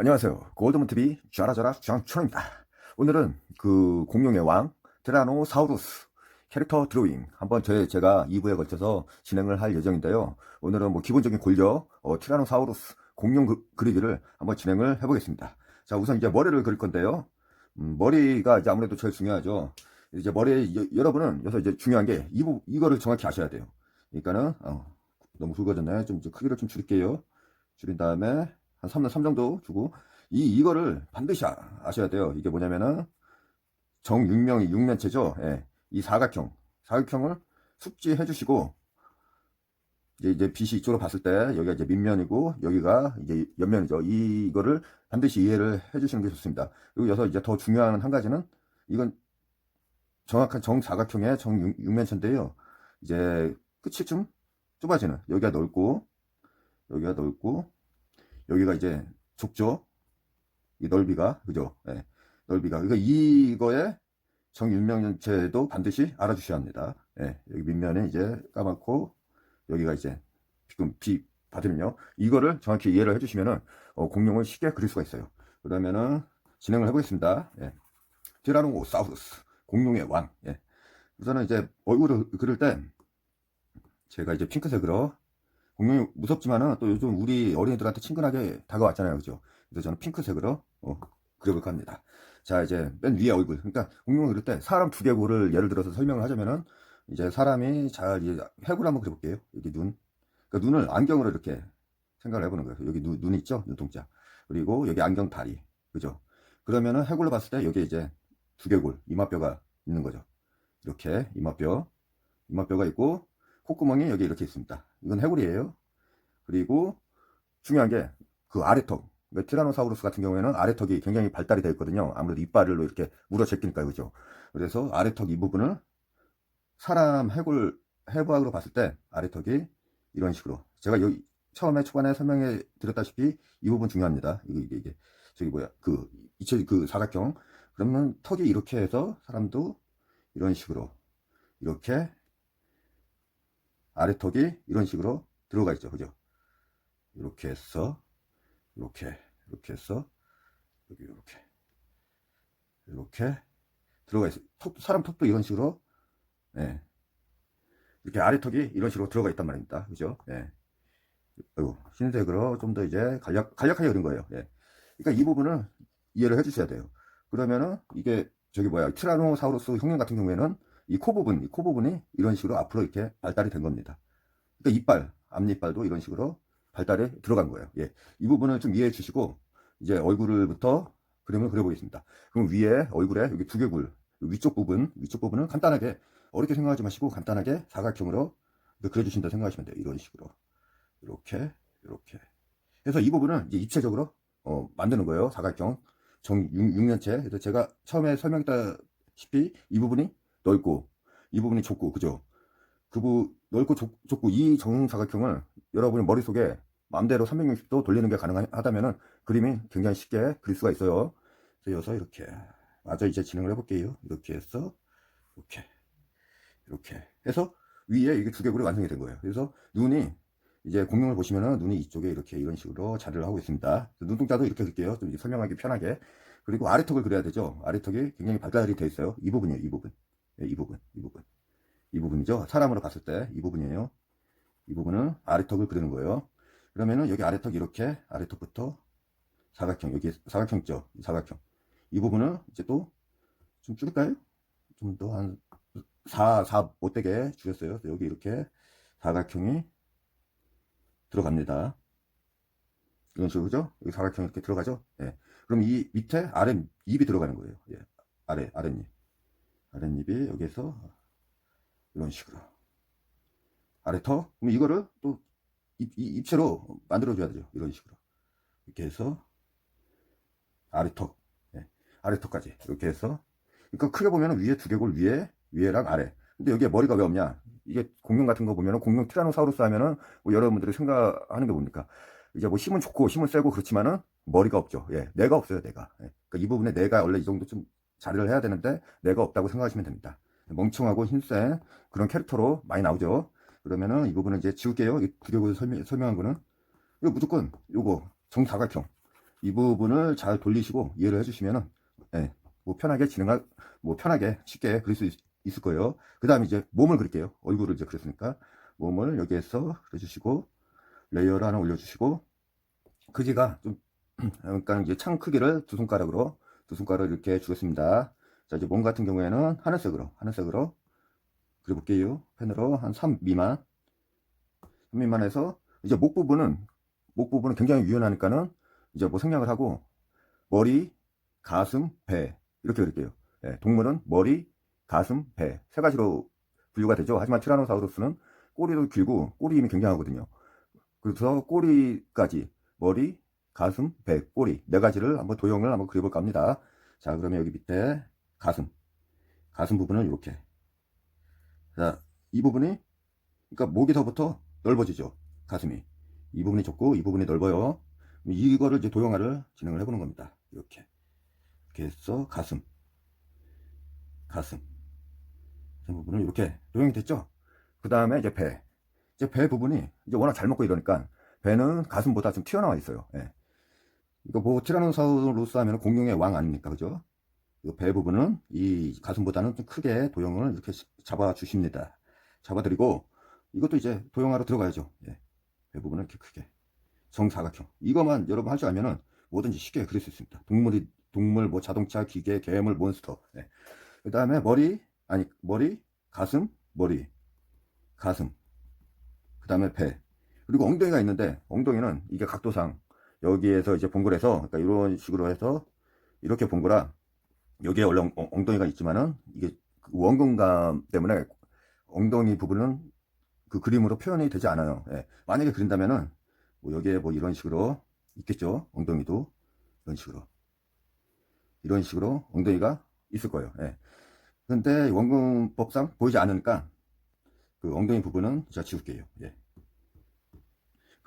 안녕하세요. 골드문TV 쥐라저라 장春입니다. 오늘은 그 공룡의 왕 티라노사우루스 캐릭터 드로잉 한번 제, 제가 2부에 걸쳐서 진행을 할 예정인데요. 오늘은 뭐 기본적인 골격 어, 티라노사우루스 공룡 그, 그리기를 한번 진행을 해보겠습니다. 자 우선 이제 머리를 그릴 건데요. 음, 머리가 이제 아무래도 제일 중요하죠. 이제 머리 여, 여러분은 여기서 이제 중요한 게 이, 부- 이거를 정확히 아셔야 돼요. 그러니까는 어, 너무 굵어졌네. 좀 이제 크기를 좀 줄일게요. 줄인 다음에 한 3, 3 정도 주고 이 이거를 반드시 아, 아셔야 돼요. 이게 뭐냐면은 정육명이 육면체죠. 예. 이 사각형 사각형을 숙지해 주시고 이제 이제 빛이 이쪽으로 봤을 때 여기가 이제 밑면이고 여기가 이제 옆면이죠. 이- 이거를 반드시 이해를 해 주시는 게 좋습니다. 그리고 여기서 이제 더 중요한 한 가지는 이건 정확한 정사각형의 정육면체인데요. 이제 끝이 좀 좁아지는 여기가 넓고 여기가 넓고 여기가 이제 좁죠. 이 넓이가 그죠? 예. 넓이가 그러니까 이거의 정육면체도 반드시 알아주셔야 합니다. 예. 여기 밑면에 이제 까맣고 여기가 이제 지금 비 받으면요. 이거를 정확히 이해를 해주시면은 어, 공룡을 쉽게 그릴 수가 있어요. 그러면은 진행을 해보겠습니다. 예. 티라노사우루스 공룡의 왕. 예. 우선은 이제 얼굴을 그릴 때 제가 이제 핑크색으로 공룡이 무섭지만은 또 요즘 우리 어린이들한테 친근하게 다가왔잖아요. 그죠? 그래서 저는 핑크색으로 어, 그려볼까 합니다. 자, 이제 맨 위에 얼굴. 그러니까 공룡을 그릴 때 사람 두 개골을 예를 들어서 설명을 하자면은 이제 사람이 잘 이제 해골 한번 그려볼게요. 여기 눈. 그러니까 눈을 안경으로 이렇게 생각을 해보는 거예요. 여기 눈, 눈 있죠? 눈동자. 그리고 여기 안경 다리. 그죠? 그러면은 해골로 봤을 때 여기 이제 두개골, 이마뼈가 있는 거죠. 이렇게 이마뼈. 이마뼈가 있고 콧구멍이 여기 이렇게 있습니다. 이건 해골이에요. 그리고 중요한 게 그 아래턱. 티라노사우루스 같은 경우에는 아래턱이 굉장히 발달이 되어 있거든요. 아무래도 이빨로 이렇게 물어 제끼니까 그죠. 그래서 아래턱 이 부분을 사람 해골 해부학으로 봤을 때 아래턱이 이런 식으로 제가 여기 처음에 초반에 설명해 드렸다시피 이 부분 중요합니다. 이게 이게, 이게 저기 뭐야 그 이체 그 사각형 그러면 턱이 이렇게 해서 사람도 이런 식으로 이렇게 아래턱이 이런 식으로 들어가 있죠. 그죠? 이렇게 해서, 이렇게, 이렇게 해서, 여기 이렇게, 이렇게 들어가 있어요. 턱, 사람 턱도 이런 식으로, 예. 이렇게 아래턱이 이런 식으로 들어가 있단 말입니다. 그죠? 예. 아이고, 흰색으로 좀 더 이제 간략, 간략하게 그린 거예요. 예. 그러니까 이 부분을 이해를 해 주셔야 돼요. 그러면은 이게 저기 뭐야, 티라노사우루스 흉년 같은 경우에는 이 코 부분, 이 코 부분이 이런 식으로 앞으로 이렇게 발달이 된 겁니다. 그러니까 이빨, 앞니빨도 이런 식으로 발달에 들어간 거예요. 예. 이 부분을 좀 이해해 주시고, 이제 얼굴부터 그림을 그려보겠습니다. 그럼 위에, 얼굴에 여기 두개골, 위쪽 부분, 위쪽 부분은 간단하게, 어렵게 생각하지 마시고 간단하게 사각형으로 그려주신다 생각하시면 돼요. 이런 식으로. 이렇게, 이렇게. 해서 이 부분은 이제 입체적으로, 어, 만드는 거예요. 사각형. 정, 6, 년체 그래서 제가 처음에 설명했다시피 이 부분이 넓고, 이 부분이 좁고, 그죠? 그 부, 넓고 좁, 좁고 이 정사각형을 여러분이 머릿속에 마음대로 360도 돌리는 게 가능하다면은 그림이 굉장히 쉽게 그릴 수가 있어요. 그래서 이렇게 마저 이제 진행을 해볼게요. 이렇게 해서 이렇게 이렇게 해서 위에 이게 두개골이 완성이 된 거예요. 그래서 눈이 이제 공룡을 보시면은 눈이 이쪽에 이렇게 이런 식으로 자리를 하고 있습니다. 눈동자도 이렇게 그릴게요. 좀 설명하기 편하게. 그리고 아래턱을 그려야 되죠. 아래턱이 굉장히 발달이 돼 있어요. 이 부분이에요. 이 부분. 예, 이 부분. 이 부분. 이 부분이죠. 사람으로 봤을 때 이 부분이에요. 이 부분은 아래턱을 그리는 거예요. 그러면은 여기 아래턱 이렇게 아래턱부터 사각형 여기 사각형 있죠. 이 사각형 이 부분은 이제 또 좀 줄일까요? 좀 더 한 4, 4 못되게 줄였어요. 여기 이렇게 사각형이 들어갑니다. 이런 식으로 그죠? 여기 사각형 이렇게 들어가죠? 예. 그럼 이 밑에 아래 입이 들어가는 거예요. 예. 아래 아랫입 아랫입이 여기서 이런 식으로. 아래턱 그럼 이거를 또 입, 이- 입체로 만들어 줘야 되죠. 이런 식으로. 이렇게 해서 아래턱 예, 아래턱까지 이렇게 해서. 그러니까 크게 보면 위에 두개골 위에 위에랑 아래. 근데 여기에 머리가 왜 없냐? 이게 공룡 같은 거 보면은 공룡 티라노사우루스 하면은 뭐 여러분들이 생각하는 게 뭡니까? 이제 뭐 힘은 좋고 힘은 세고 그렇지만은 머리가 없죠. 예. 내가 없어요 내가. 예. 그러니까 이 부분에 내가 원래 이 정도 좀 자리를 해야 되는데 내가 없다고 생각하시면 됩니다 멍청하고 힘센 그런 캐릭터로 많이 나오죠. 그러면은 이 부분은 이제 지울게요. 이 구조고 설명, 설명한 거는. 이거 무조건 요거 정사각형. 이 부분을 잘 돌리시고 이해를 해주시면은 예, 뭐 편하게 진행할 뭐 편하게 쉽게 그릴 수 있, 을 거예요. 그 다음에 이제 몸을 그릴게요. 얼굴을 이제 그렸으니까 몸을 여기에서 그려주시고 레이어를 하나 올려주시고 크기가 좀 그러니까 이제 창 크기를 두 손가락으로 두 손가락을 이렇게 주겠습니다. 자 이제 몸 같은 경우에는 하늘색으로 하늘색으로 그려볼게요. 펜으로 한 3 미만 3 미만 해서 이제 목 부분은 목 부분은 굉장히 유연하니까는 이제 뭐 생략을 하고 머리, 가슴, 배 이렇게 그릴게요. 예, 동물은 머리, 가슴, 배 세 가지로 분류가 되죠. 하지만 티라노사우루스는 꼬리도 길고 꼬리 힘이 굉장하거든요. 그래서 꼬리까지 머리, 가슴, 배, 꼬리 네 가지를 한번 도형을 한번 그려볼까 합니다. 자 그러면 여기 밑에 가슴 가슴 부분을 이렇게 자 이 부분이 그러니까 목에서부터 넓어지죠. 가슴이 이 부분이 좁고 이 부분이 넓어요. 이거를 이제 도형화를 진행을 해보는 겁니다. 이렇게 이렇게 해서 가슴 가슴 이 부분을 이렇게 도형이 됐죠. 그 다음에 이제 배 이제 배 부분이 이제 워낙 잘 먹고 이러니까 배는 가슴보다 좀 튀어나와 있어요. 예. 이거 뭐 티라노사우루스 하면 공룡의 왕 아닙니까, 그죠? 이배 부분은 이 가슴보다는 좀 크게 도형을 이렇게 잡아 주십니다. 잡아 드리고 이것도 이제 도형화로 들어가야죠. 예. 배 부분을 이렇게 크게 정사각형. 이것만 여러분 할 줄 알면은 뭐든지 쉽게 그릴 수 있습니다. 동물이 동물, 뭐 자동차, 기계, 괴물, 몬스터. 예. 그 다음에 머리 아니 머리, 가슴, 머리, 가슴. 그 다음에 배. 그리고 엉덩이가 있는데 엉덩이는 이게 각도상 여기에서 이제 봉골해서 그러니까 이런 식으로 해서 이렇게 봉골아 여기에 원래 엉- 엉덩이가 있지만은 이게 그 원근감 때문에 엉덩이 부분은 그 그림으로 표현이 되지 않아요. 예. 만약에 그린다면은 뭐 여기에 뭐 이런 식으로 있겠죠. 엉덩이도 이런 식으로 이런 식으로 엉덩이가 있을 거예요. 예. 근데 원근법상 보이지 않으니까 그 엉덩이 부분은 제가 지울게요. 예.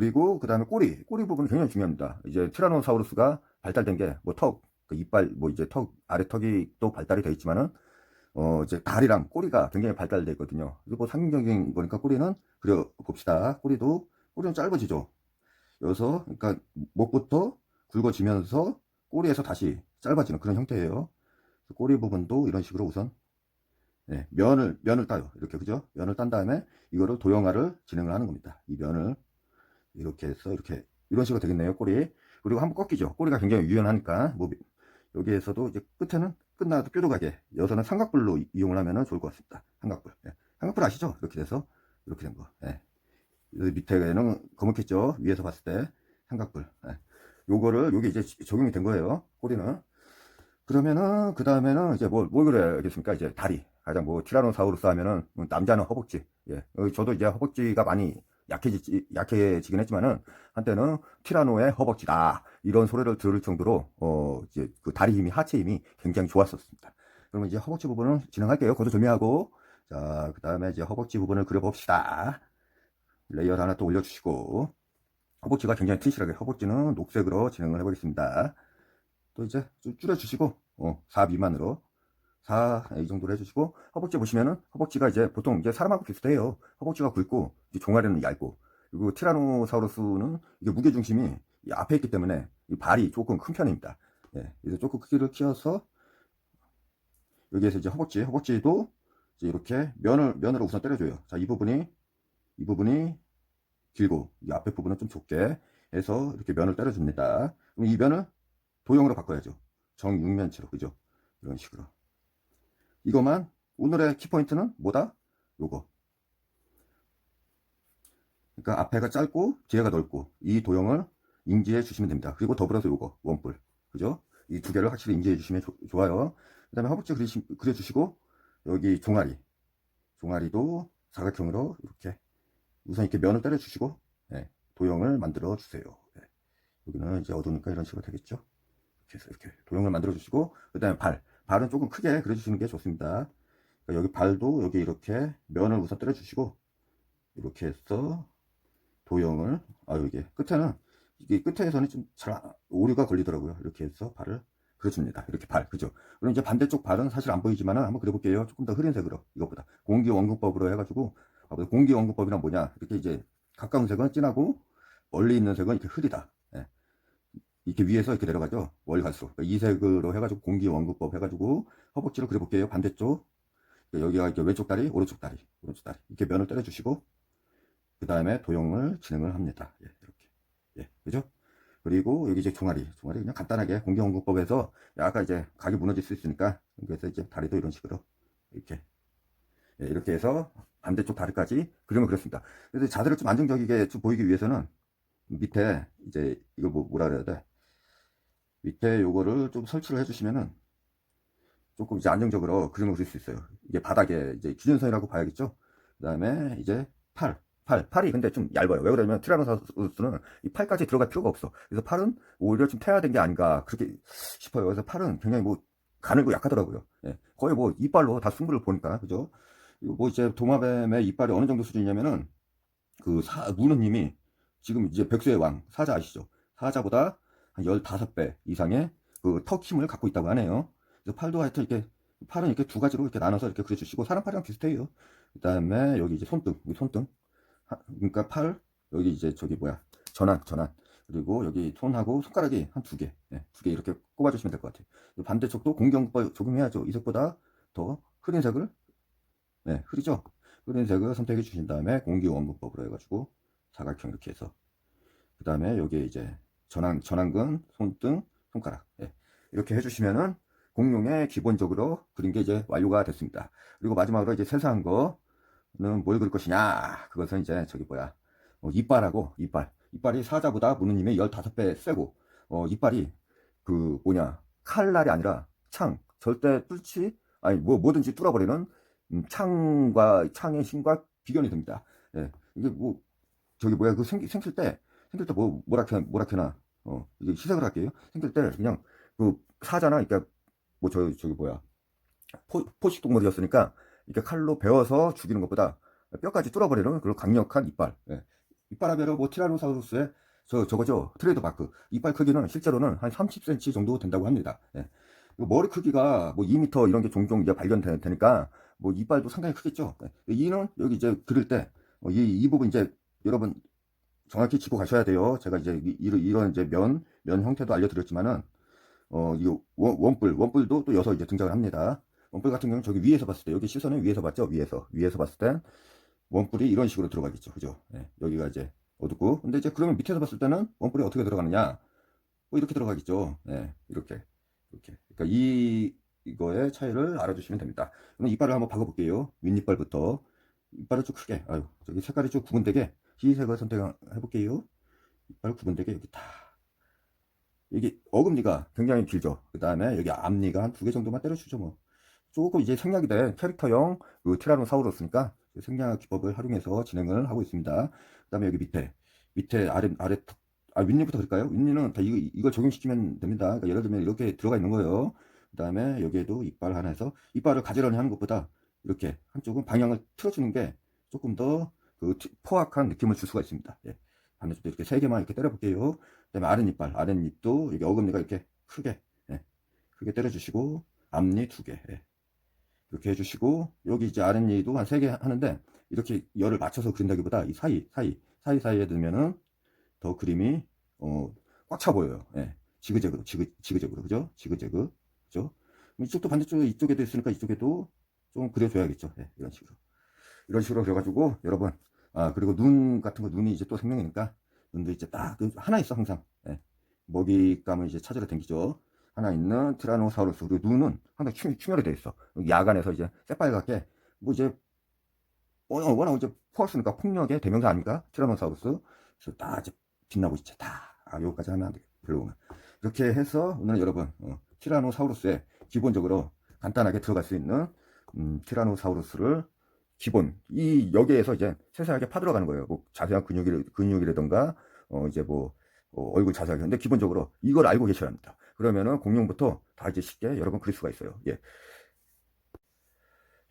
그리고 그 다음에 꼬리, 꼬리 부분이 굉장히 중요합니다. 이제 티라노사우루스가 발달된 게 뭐 턱, 그 이빨, 뭐 이제 턱, 아래 턱이 또 발달이 되어 있지만은 어 이제 다리랑 꼬리가 굉장히 발달되어 있거든요. 그리고 뭐 상징적인 거니까 꼬리는 그려 봅시다. 꼬리도 꼬리는 짧아지죠. 여기서 그러니까 목부터 굵어지면서 꼬리에서 다시 짧아지는 그런 형태예요. 꼬리 부분도 이런 식으로 우선 네, 면을 면을 따요. 이렇게 그죠? 면을 딴 다음에 이거를 도형화를 진행을 하는 겁니다. 이 면을 이렇게 해서 이렇게 이런 식으로 되겠네요 꼬리. 그리고 한번 꺾이죠. 꼬리가 굉장히 유연하니까 뭐 여기에서도 이제 끝에는 끝나도 뾰족하게 여기서는 삼각불로 이- 이용을 하면 좋을 것 같습니다. 삼각불. 예. 삼각불 아시죠? 이렇게 돼서 이렇게 된거. 예. 밑에는 거뭇했죠? 위에서 봤을 때 삼각불. 예. 요거를 요게 이제 적용이 된 거예요 꼬리는. 그러면은 그 다음에는 이제 뭘, 뭘 그래야겠습니까? 이제 다리. 가장 뭐 티라노사우루스 하면은 뭐 남자는 허벅지. 예. 어, 저도 이제 허벅지가 많이 약해지, 약해지긴 했지만은, 한때는 티라노의 허벅지다. 이런 소리를 들을 정도로, 어, 이제 그 다리 힘이, 하체 힘이 굉장히 좋았었습니다. 그러면 이제 허벅지 부분을 진행할게요. 거두절미하고. 자, 그 다음에 이제 허벅지 부분을 그려봅시다. 레이어 하나 또 올려주시고. 허벅지가 굉장히 튼실하게, 허벅지는 녹색으로 진행을 해보겠습니다. 또 이제 좀 줄여주시고, 어, 4 미만으로. 4, 이 정도로 해주시고, 허벅지 보시면은, 허벅지가 이제 보통 이제 사람하고 비슷해요. 허벅지가 굵고, 종아리는 얇고, 그리고 티라노사우루스는 이게 무게 중심이 이 앞에 있기 때문에 이 발이 조금 큰 편입니다. 예, 그래서 조금 크기를 키워서, 여기에서 이제 허벅지, 허벅지도 이제 이렇게 면을, 면으로 우선 때려줘요. 자, 이 부분이, 이 부분이 길고, 이 앞에 부분은 좀 좁게 해서 이렇게 면을 때려줍니다. 그럼 이 면을 도형으로 바꿔야죠. 정육면체로, 그죠? 이런 식으로. 이거만 오늘의 키포인트는 뭐다? 요거. 그러니까 앞에가 짧고 뒤에가 넓고 이 도형을 인지해 주시면 됩니다. 그리고 더불어서 요거 원뿔. 그죠? 이 두 개를 확실히 인지해 주시면 조- 좋아요. 그 다음에 허벅지 그리시, 그려주시고 여기 종아리. 종아리도 사각형으로 이렇게 우선 이렇게 면을 때려 주시고 예, 도형을 만들어 주세요. 예. 여기는 이제 어두우니까 이런 식으로 되겠죠? 이렇게 해서 이렇게 도형을 만들어 주시고 그 다음에 발. 발은 조금 크게 그려주시는 게 좋습니다. 그러니까 여기 발도 여기 이렇게 면을 우선 때려 주시고 이렇게 해서 도형을 아 여기 끝에는 이게 끝에서는 좀 잘 오류가 걸리더라고요. 이렇게 해서 발을 그려줍니다. 이렇게 발 그죠? 그럼 이제 반대쪽 발은 사실 안 보이지만은 한번 그려볼게요. 조금 더 흐린 색으로 이것보다 공기 원근법으로 해가지고 아, 공기 원근법이란 뭐냐? 이렇게 이제 가까운 색은 진하고 멀리 있는 색은 이렇게 흐리다. 예. 이렇게 위에서 이렇게 내려가죠. 월 갈수록. 그러니까 이 색으로 해가지고 공기 원근법 해가지고 허벅지를 그려볼게요. 반대쪽. 여기가 이렇게 왼쪽 다리, 오른쪽 다리, 오른쪽 다리. 이렇게 면을 때려주시고, 그 다음에 도형을 진행을 합니다. 예, 이렇게. 예, 그죠? 그리고 여기 이제 종아리, 종아리 그냥 간단하게 공기원근법에서 아까 이제 각이 무너질 수 있으니까, 그래서 이제 다리도 이런 식으로, 이렇게. 예, 이렇게 해서 반대쪽 다리까지 그림을 그렸습니다. 그래서 자세를 좀 안정적이게 좀 보이기 위해서는 밑에 이제 이거 뭐, 뭐라 그래야 돼? 밑에 요거를 좀 설치를 해주시면은 조금 이제 안정적으로 그림을 그릴 수 있어요. 이게 바닥에 이제 균연선이라고 봐야겠죠? 그 다음에 이제 팔, 팔, 팔이 근데 좀 얇아요. 왜 그러냐면 티라노사우루스는 이 팔까지 들어갈 필요가 없어. 그래서 팔은 오히려 좀 태화된 게 아닌가 그렇게 싶어요. 그래서 팔은 굉장히 뭐 가늘고 약하더라고요. 예, 거의 뭐 이빨로 다 승부를 보니까 그죠? 뭐 이제 도마뱀의 이빨이 어느 정도 수준이냐면은 그 사, 무느님이 지금 이제 백수의 왕 사자 아시죠? 사자보다 한 15배 이상의 그턱 힘을 갖고 있다고 하네요. 그래서 팔도 하여튼 이렇게 팔은 이렇게 두 가지로 이렇게 나눠서 이렇게 그려주시고 사람 팔이랑 비슷해요. 그 다음에 여기 이제 손등, 손등. 하- 그러니까 팔 여기 이제 저기 뭐야 전환, 전환. 그리고 여기 손하고 손가락이 한 두 개, 예, 두개 이렇게 꼽아주시면 될 것 같아요. 그 반대쪽도 공경법 적용해야죠. 이 색보다 더 흐린 색을, 네, 흐리죠. 흐린 색을 선택해 주신 다음에 공기 원분법으로 해가지고 사각형 이렇게 해서 그 다음에 여기에 이제 전환, 전환근, 손등, 손가락. 예. 이렇게 해주시면은 공룡의 기본적으로 그린 게 이제 완료가 됐습니다. 그리고 마지막으로 이제 세세한 거는 뭘 그릴 것이냐. 그것은 이제 저기 뭐야. 어, 이빨하고 이빨. 이빨이 사자보다 무느님의 15배 세고, 어, 이빨이 그 뭐냐. 칼날이 아니라 창. 절대 뚫지, 아니 뭐 뭐든지 뚫어버리는 음, 창과, 창의 힘과 비견이 됩니다. 예. 이게 뭐, 저기 뭐야. 그 생기, 생길 때, 생길 때 뭐, 뭐라 캐, 뭐라 캐나. 어, 이제 시작을 할게요. 생길 때 그냥 그 사자나, 그러니까 뭐 저, 저기 뭐야. 포, 포식 동물이었으니까 이렇게 칼로 베어서 죽이는 것보다 뼈까지 뚫어버리는 그런 강력한 이빨. 예. 이빨 하면 뭐 티라노사우루스의 저, 저거죠. 트레이드 마크. 이빨 크기는 실제로는 한 30cm 정도 된다고 합니다. 예. 머리 크기가 뭐 2m 이런 게 종종 이제 발견되니까 뭐 이빨도 상당히 크겠죠. 예. 이는 여기 이제 그릴 때, 어, 이, 이 부분 이제 여러분 정확히 짚고 가셔야 돼요. 제가 이제 이런 이제 면, 면 형태도 알려드렸지만은, 어, 이 원, 원뿔, 원뿔도 또 여서 이제 등장을 합니다. 원뿔 같은 경우는 저기 위에서 봤을 때, 여기 시선은 위에서 봤죠? 위에서. 위에서 봤을 땐 원뿔이 이런 식으로 들어가겠죠. 그죠? 예, 여기가 이제 어둡고. 근데 이제 그러면 밑에서 봤을 때는 원뿔이 어떻게 들어가느냐? 뭐 이렇게 들어가겠죠. 예, 이렇게. 이렇게. 그러니까 이, 이거의 차이를 알아주시면 됩니다. 그럼 이빨을 한번 박아 볼게요. 윗이빨부터. 이빨을 좀 크게. 아유, 저기 색깔이 좀 구분되게 희색을 선택해 볼게요. 이빨 구분되게 여기 다. 이게 어금니가 굉장히 길죠. 그 다음에 여기 앞니가 한 두 개 정도만 때려주죠, 뭐. 조금 이제 생략이 된 캐릭터형 그 티라노사우루스니까 생략 기법을 활용해서 진행을 하고 있습니다. 그 다음에 여기 밑에, 밑에 아래, 아래, 턱- 아, 윗니부터 그럴까요? 윗니는 다 이거, 이걸 적용시키면 됩니다. 그러니까 예를 들면 이렇게 들어가 있는 거예요. 그 다음에 여기에도 이빨 하나 해서 이빨을 가지런히 하는 것보다 이렇게 한쪽은 방향을 틀어주는 게 조금 더 그 포악한 느낌을 줄 수가 있습니다. 예. 반대쪽도 이렇게 세 개만 이렇게 때려볼게요. 그 다음에 아랫니빨, 아랫입도 여기 어금니가 이렇게 크게, 예. 크게 때려주시고, 앞니 두 개, 예. 이렇게 해주시고, 여기 이제 아랫니도 한 세 개 하는데, 이렇게 열을 맞춰서 그린다기보다 이 사이, 사이, 사이 사이에 넣으면은 더 그림이, 어, 꽉 차 보여요. 예. 지그재그로, 지그, 지그재그로, 그죠? 지그재그, 그죠? 이쪽도 반대쪽에 이쪽에도 있으니까 이쪽에도 좀 그려줘야겠죠. 예, 이런 식으로. 이런 식으로 그려가지고, 여러분, 아, 그리고 눈 같은 거, 눈이 이제 또 생명이니까, 눈도 이제 딱그 하나 있어, 항상. 예. 먹잇감을 이제 찾으러 다니죠. 하나 있는 티라노사우루스. 그리고 눈은 항상 충, 충혈이 돼 있어. 야간에서 이제 새빨갛게, 뭐 이제, 워낙, 워낙 이제 포스니까 폭력의 대명사 아닙니까? 티라노사우루스. 그래서 딱 이제 빛나고 있지. 다. 아, 여기까지 하면 안 돼. 별로 오면. 이렇게 해서 오늘 여러분, 어, 티라노사우루스의 기본적으로 간단하게 들어갈 수 있는, 음, 티라노사우루스를 기본 이 여기에서 이제 세세하게 파들어가는 거예요. 뭐 자세한 근육이 근육이라던가 어 이제 뭐 어, 얼굴 자세하게 근데 기본적으로 이걸 알고 계셔야 합니다. 그러면은 공룡부터 다 이제 쉽게 여러분 그릴 수가 있어요. 예.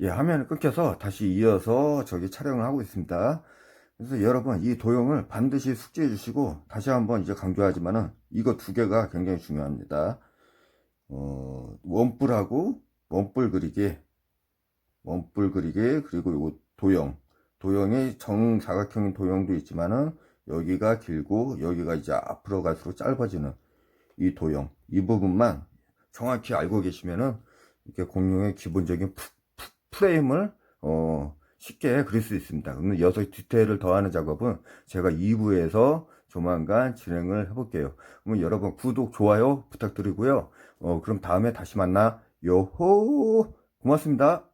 예, 화면을 끊겨서 다시 이어서 저기 촬영을 하고 있습니다. 그래서 여러분 이 도형을 반드시 숙지해 주시고 다시 한번 이제 강조하지만은 이거 두 개가 굉장히 중요합니다. 어, 원뿔하고 원뿔 그리기 원뿔 그리기 그리고 요거 도형 도형이 정사각형인 도형도 있지만은 여기가 길고 여기가 이제 앞으로 갈수록 짧아지는 이 도형 이 부분만 정확히 알고 계시면은 이렇게 공룡의 기본적인 프, 프- 프레임을 어, 쉽게 그릴 수 있습니다. 그러면 여섯 디테일을 더하는 작업은 제가 2부에서 조만간 진행을 해볼게요. 그러면 여러분 구독, 좋아요 부탁드리고요. 어, 그럼 다음에 다시 만나. 요호! 고맙습니다.